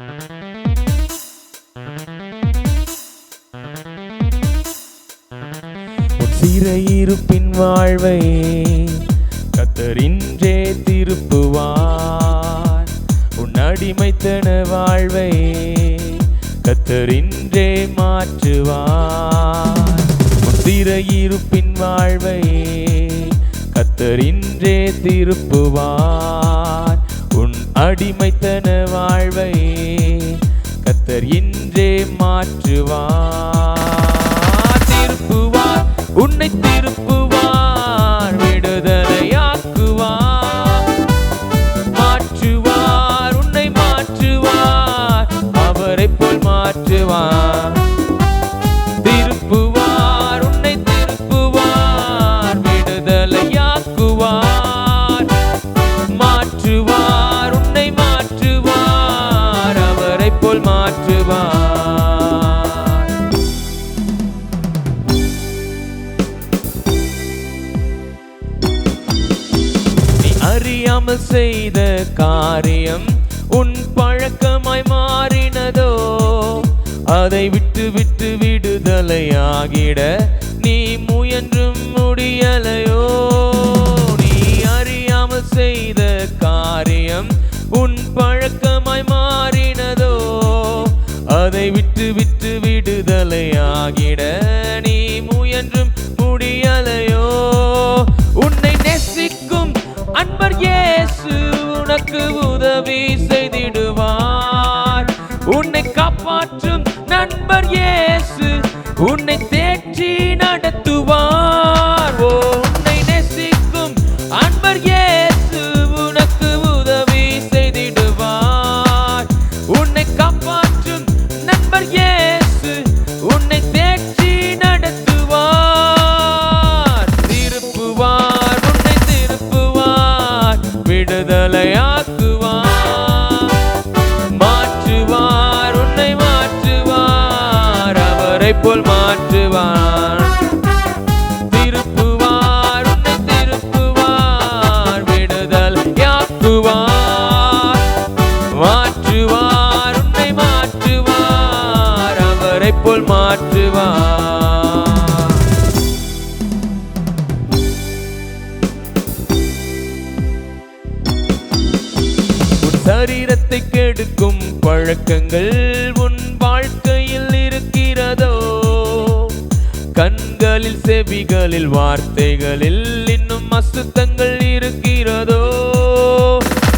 உன் சிறையிருப்பின் வாழ்வை கத்தரின்றே திருப்புவார். உன் அடிமைத்தன வாழ்வை கத்தரின்றே மாற்றுவார். உன் சிறையிருப்பின் வாழ்வை கத்தரின்றே திருப்புவார். உன் அடிமைத்தன வாழ்வை மாற்றுவார். திருப்புவார் உன்னை திருப்புவார் விடுதலையாக்குவார். மாற்றுவார் உன்னை மாற்றுவார் அவரை போல் மாற்றுவார். திருப்புவார் உன்னை திருப்புவார் விடுதலையாக்குவார். மாற்றுவார் உன்னை மாற்றுவார் அவரை போல் மாற்றுவார். அறியாமல் செய்த காரியம் உன் பழக்கமாய் மாறினதோ? அதை விட்டு விட்டு விடுதலையாகிட நீ முயன்றும் முடியலையோ? நீ அறியாமல் செய்த காரியம் உன் பழக்கமாய் மாறினதோ? அதை விட்டு விட்டு விடுதலையாகிட நீ இயேசு உனக்கு உதவி செய்திடுவார். உன்னை காப்பாற்றும் நண்பர் இயேசு உன்னை தேற்றி நடத்துவார். விடுதலையாக்குவார் மாற்றுவார் உன்னை மாற்றுவார் அவரை போல் மாற்றுவார். திருப்புவார் உன்னை திருப்புவார் விடுதலையாக்குவார் மாற்றுவார் உன்னை மாற்றுவார் அவரை போல் மாற்றுவார். சரீரத்தை கெடுக்கும் பழக்கங்கள் உன் வாழ்க்கையில் இருக்கிறதோ? கண்களில் செவிகளில் வார்த்தைகளில் இன்னும் அசுத்தங்கள் இருக்கிறதோ?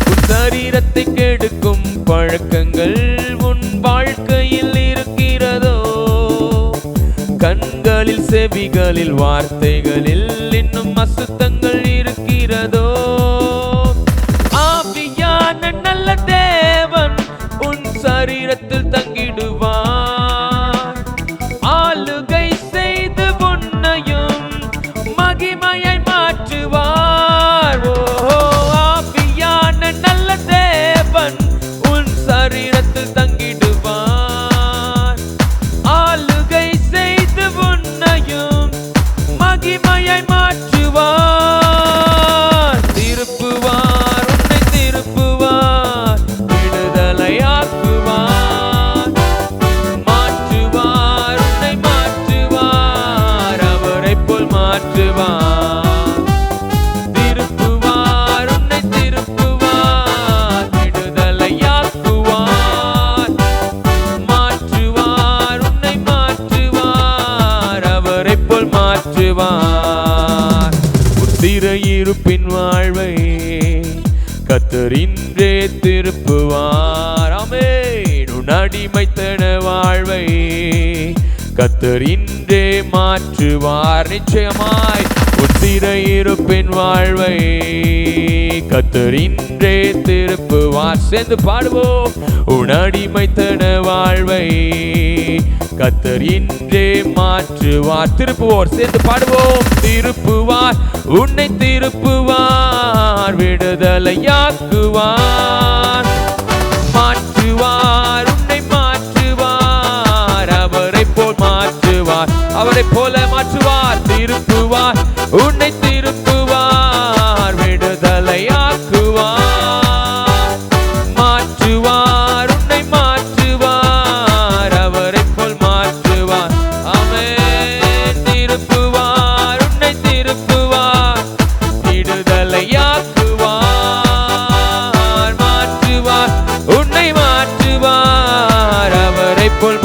உன் சரீரத்தை கெடுக்கும் பழக்கங்கள் உன் வாழ்க்கையில் இருக்கிறதோ? கண்களில் செவிகளில் வார்த்தைகளில் இன்னும் அசுத்தங்கள் இருக்கிறதோ? நல்ல தேவன் உன் சரீரத்தில் தங்கிடுவான் ஆளுகை செய்து உன்னையும் மகிமையை மாற்றுவான் மாற்றுவார் திருப்புவார் உன்னை திருப்புவார் விடுதலையாக்குவார். மாற்றுவார் உன்னை மாற்றுவார் அவரை போல் மாற்றுவார். வாழ்வை கத்தரின்றே திருப்புவார். அமேன் உன் கத்தரின்றே மாற்றுவார் நிச்சயமாய். உன் சிறையிருப்பின் வாழ்வை கத்தரின்றே திருப்புவார். சேர்ந்து பாடுவோம். உன் வாழ்வை கத்தர் இன்றே மாற்றுவார். திருப்புவோர் சேர்ந்து பாடுவோம். திருப்புவார் உன்னை திருப்புவார். விடுதலையாக்குவார். அவரை போல மாற்றுவார் திருப்புவார் உன்னை திருப்புவார் விடுதலையாக்குவார். மாற்றுவார் உன்னை மாற்றுவார் அவரை போல் மாற்றுவார். அமே திருப்புவார் உன்னை திருப்புவார் விடுதலையாக்குவார். மாற்றுவார் உன்னை மாற்றுவார் அவரை போல்